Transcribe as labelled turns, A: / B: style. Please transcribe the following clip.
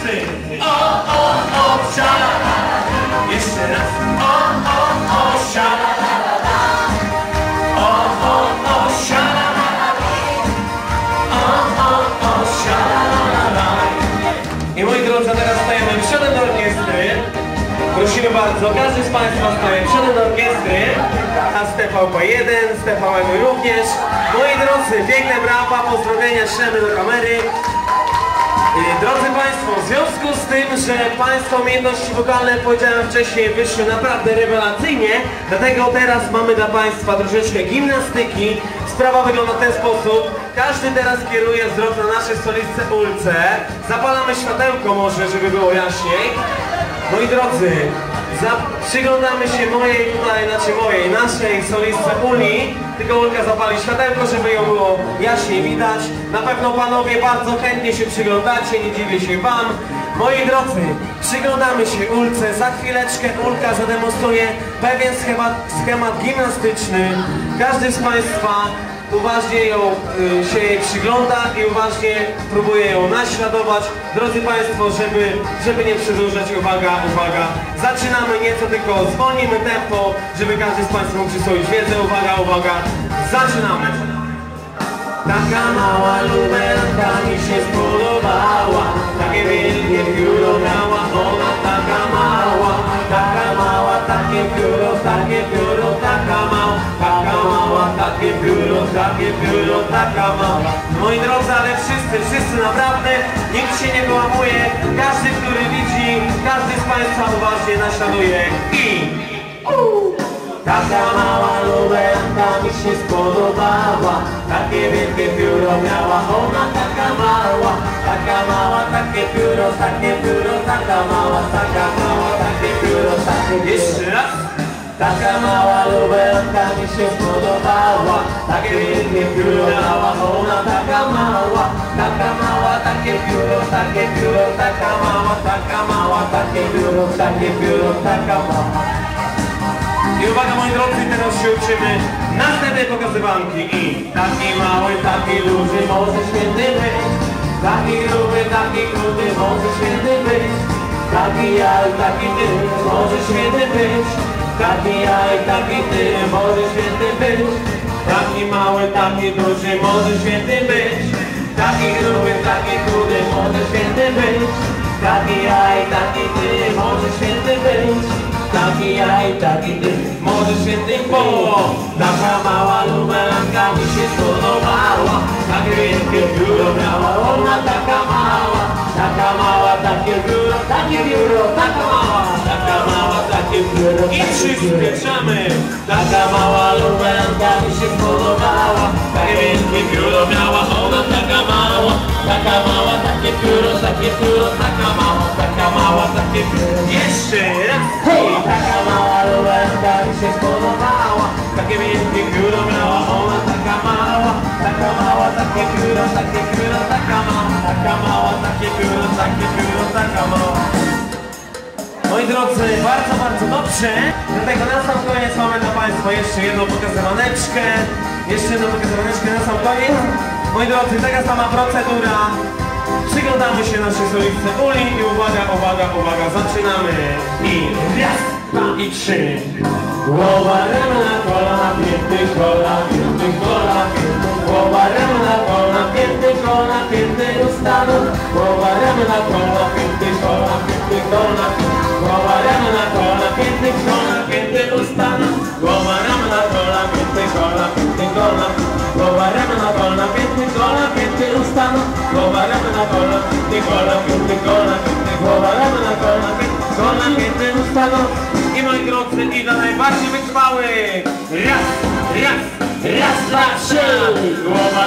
A: wszyscy! O, o, o, siala! Jeszcze raz! O, o, o, siala! I moi drodzy, teraz stajemy przodem do orkiestry. Prosimy bardzo, każdy z Państwa staje przodem do orkiestry. A z TVP1, z TVN również. Moi drodzy, piękne brawa, pozdrowienia szemy do kamery. Drodzy Państwo, w związku z tym, że Państwa umiejętności wokalne, powiedziałem wcześniej, wyszły naprawdę rewelacyjnie, dlatego teraz mamy dla Państwa troszeczkę gimnastyki. Sprawa wygląda w ten sposób. Każdy teraz kieruje wzrok na naszej solistce Ulce. Zapalamy światełko może, żeby było jaśniej. Moi drodzy, przyglądamy się mojej tutaj, znaczy mojej, naszej solistce Uli. Tylko Ulka zapali światełko, żeby ją było jaśniej widać. Na pewno panowie bardzo chętnie się przyglądacie, nie dziwię się wam. Moi drodzy, przyglądamy się Ulce. Za chwileczkę Ulka zademonstruje pewien schemat, schemat gimnastyczny. Każdy z Państwa uważnie ją, y, się jej przygląda i uważnie próbuje ją naśladować. Drodzy Państwo, żeby, żeby nie przedłużać, uwaga, uwaga, zaczynamy nieco, tylko zwolnimy tempo, żeby każdy z Państwa mógł przyswoić wiedzę. Uwaga, uwaga, zaczynamy. Taka mała luberka takie pióro, taka mała. Moi drodzy, ale wszyscy, wszyscy naprawdę Nikt się nie połamuje. Każdy, który widzi, każdy z Państwa uważnie naśladuje. I... Taka mała luberka mi się spodobała. Takie wielkie pióro miała ona taka mała. Taka mała, takie pióro, takie pióro, taka mała. Taka mała, takie pióro, takie pióro. Jeszcze raz. Taka mała luberka mi się spodobała I uwaga moi drodzy, teraz się uczymy następnej pokazywanki. I taki mały, taki duży może święty być. Taki gruby, taki kruty może święty być. Taki ja taki ty może święty być. Taki ja i taki ty może święty być Taki mały, taki duży może święty być. Taki gruby, taki kruty może święty być. Taki ja i taki ty może święty być. Taki ja i taki ty, może święty bo Taka mała lumelanka mi się spodobała. Takie wielkie biuro miała ona taka mała. Taka mała, takie biuro, takie biuro, taka mała I przyspieszamy Taka mała lumelanka mi się spodobała. Takie wielkie biuro miała ona taka mała. Taka mała, takie biuro, takie biuro, taka mała Taka mała, takie biuro Jeszcze raz. Hej! Taka mała lubenka mi się spodobała. Takie wielkie biuro miała ona taka mała. Taka mała, takie biuro, takie biuro, taka mała. Taka mała, takie biuro, takie biuro, taka mała. Moi drodzy, bardzo, bardzo dobrze. Dlatego na sam koniec mamy dla Państwa jeszcze jedną pokazywaneczkę. Jeszcze jedną pokazywaneczkę na sam koniec. Moi drodzy, taka sama procedura. Przyglądamy się naszej solistce Uli i uwaga, uwaga, uwaga, zaczynamy. I raz, dwa i trzy. Głowa, ramiona, kolana, pięty, kola, pięty, kola. Głowa, ramiona, kolana, pięty, kola, pięty, ustaną. Głowa, ramiona, kolana, kola, pięty, kola, pięty. Głowa, ramiona, kolana, pięty, kola, pięty, ustaną. Głowa, ramiona, kolana, pięty, kola, pięty, kola, pięty. Głowa, pięty, kola, pięty, ustaną. I moi drodzy, i dla najbardziej wytrwałych. Raz, raz, raz, trzy. Głowa,